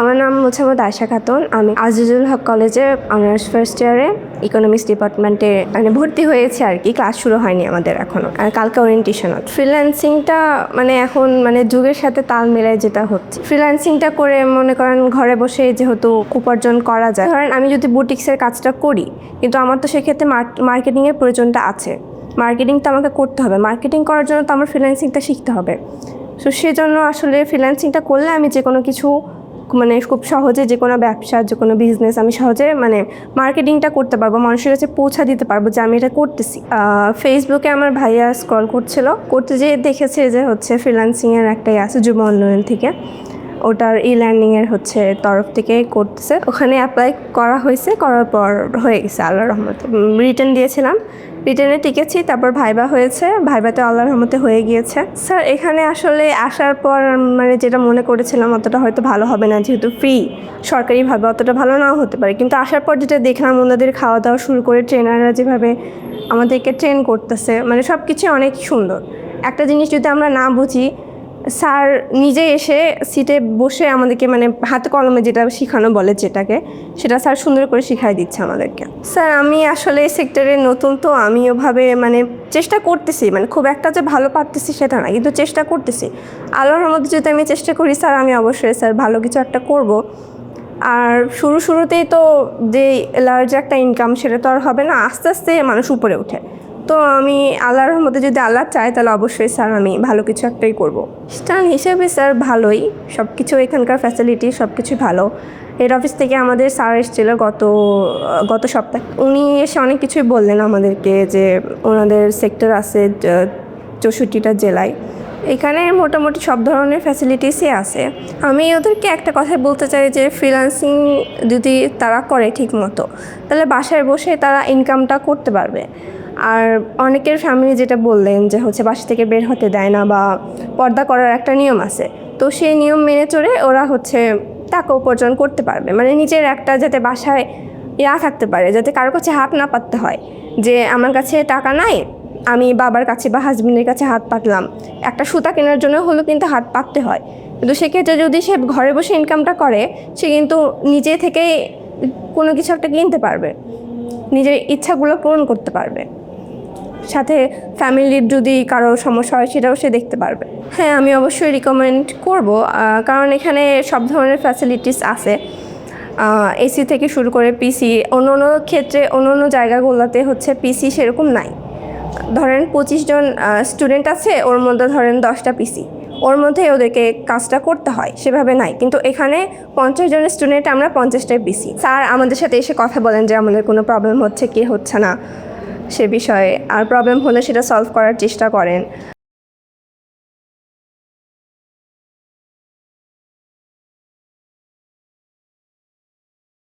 আমার নাম মোছামদ আয়শা খাতুন। আমি আজিজুল হক কলেজে অনার্স ফার্স্ট ইয়ারে ইকোনমিক্স ডিপার্টমেন্টে মানে ভর্তি হয়েছে আর কি। ক্লাস শুরু হয়নি আমাদের এখনও আর কালকে ওরিয়েন্টেশন ফ্রিল্যান্সিংটা মানে এখন মানে যুগের সাথে তাল মেলায় যেটা হচ্ছে। ফ্রিল্যান্সিংটা করে মনে করেন ঘরে বসে যেহেতু উপার্জন করা যায়। ধরেন আমি যদি বুটিক্সের কাজটা করি, কিন্তু আমার তো সেক্ষেত্রে মার্কেটিংয়ের প্রয়োজনটা আছে। মার্কেটিং তো আমাকে করতে হবে। মার্কেটিং করার জন্য তো আমার ফ্রিল্যান্সিংটা শিখতে হবে। সো সেজন্য আসলে ফ্রিল্যান্সিংটা করলে আমি যে কোনো কিছু মানে খুব সহজে যে কোনো ব্যবসা, যে কোনো বিজনেস আমি সহজে মানে মার্কেটিংটা করতে পারব, মানুষের কাছে পৌঁছা দিতে পারব যে আমি এটা করতেছি। ফেসবুকে আমার ভাইয়া স্ক্রল করছিল, করতে যেয়ে দেখেছে যে হচ্ছে ফ্রিলান্সিংয়ের একটাই আছে যুব উন্নয়ন থেকে। ওটার ই লার্নিংয়ের হচ্ছে তরফ থেকে করতেছে। ওখানে অ্যাপ্লাই করা হয়েছে, করার পর হয়ে গেছে আল্লাহ রহমতে। রিটার্ন দিয়েছিলাম। রিটার্নে টিকেছি, তারপর ভাইবা হয়েছে। ভাইবাতে আল্লাহ রহমতে হয়ে গিয়েছে। স্যার এখানে আসলে আসার পর মানে যেটা মনে করেছিলাম, অতটা হয়তো ভালো হবে না, যেহেতু ফ্রি সরকারিভাবে অতটা ভালো নাও হতে পারে। কিন্তু আসার পর যেটা দেখলাম, ওনাদের খাওয়া দাওয়া শুরু করে ট্রেনাররা যেভাবে আমাদেরকে ট্রেন করতেছে মানে সব কিছু অনেক সুন্দর। একটা জিনিস যদি আমরা না বুঝি স্যার নিজে এসে সিটে বসে আমাদেরকে মানে হাতে কলমে যেটা শেখানো বলে যেটাকে, সেটা স্যার সুন্দর করে শিখাই দিচ্ছে আমাদেরকে। স্যার, আমি আসলে এই সেক্টরে নতুন তো, আমি ওভাবে মানে চেষ্টা করতেছি মানে খুব একটা যে ভালো পারতেছি সেটা না, কিন্তু চেষ্টা করতেছি। আল্লাহর মধ্যে যদি আমি চেষ্টা করি, স্যার, আমি অবশ্যই স্যার ভালো কিছু একটা করব। আর শুরু শুরুতেই তো যে লার্জ একটা ইনকাম সেটা তো আর হবে না, আস্তে আস্তে মানুষ উপরে ওঠে। তো আমি আল্লাহর মধ্যে যদি আল্লাহ চায়, তাহলে অবশ্যই স্যার আমি ভালো কিছু একটাই করব। স্টান হিসেবে স্যার ভালোই। সব কিছু এখানকার ফ্যাসিলিটি সব কিছু ভালো। হেড অফিস থেকে আমাদের স্যার এসেছিল গত গত সপ্তাহে। উনি এসে অনেক কিছুই বললেন আমাদেরকে যে ওনাদের সেক্টর আছে চৌষট্টিটা জেলায়। এখানে মোটামুটি সব ধরনের ফ্যাসিলিটিসই আছে। আমি ওদেরকে একটা কথাই বলতে চাই যে ফ্রিল্যান্সিং যদি তারা করে ঠিক মতো তাহলে বাসায় বসে তারা ইনকামটা করতে পারবে। আর অনেকের ফ্যামিলি যেটা বললেন যে হচ্ছে বাসা থেকে বের হতে দেয় না বা পর্দা করার একটা নিয়ম আছে। তো সেই নিয়ম মেনে চলে ওরা হচ্ছে টাকা উপার্জন করতে পারবে। মানে নিজের একটা যাতে বাসায় ইয়া থাকতে পারে, যাতে কারোর কাছে হাত না পাততে হয় যে আমার কাছে টাকা নাই, আমি বাবার কাছে বা হাজবেন্ডের কাছে হাত পাতলাম। একটা সুতা কেনার জন্য হলেও কিন্তু হাত পাততে হয়। কিন্তু সেক্ষেত্রে যদি সে ঘরে বসে ইনকামটা করে, সে কিন্তু নিজে থেকে কোনো কিছু একটা কিনতে পারবে। নিজের ইচ্ছাগুলো পূরণ করতে পারবে। সাথে ফ্যামিলির যদি কারও সমস্যা হয় সেটাও সে দেখতে পারবে। হ্যাঁ আমি অবশ্যই রিকমেন্ড করব কারণ এখানে সব ধরনের ফ্যাসিলিটিস আছে। এসি থেকে শুরু করে পিসি অন্য অন্য ক্ষেত্রে অন্য অন্য জায়গাগুলোতে হচ্ছে পিসি সেরকম নাই। ধরেন পঁচিশ জন স্টুডেন্ট আছে, ওর মধ্যে ধরেন দশটা পিসি ওর মধ্যে ওদেরকে কাজটা করতে হয়, সেভাবে নাই। কিন্তু এখানে পঞ্চাশ জনের স্টুডেন্ট আমরা পঞ্চাশটাই পিসি স্যার আমাদের সাথে এসে কথা বলেন যে আমাদের কোনো প্রবলেম হচ্ছে কি, হচ্ছে না। সে বিষয়ে। আর প্রবলেম হলে সেটা সলভ করার চেষ্টা করেন।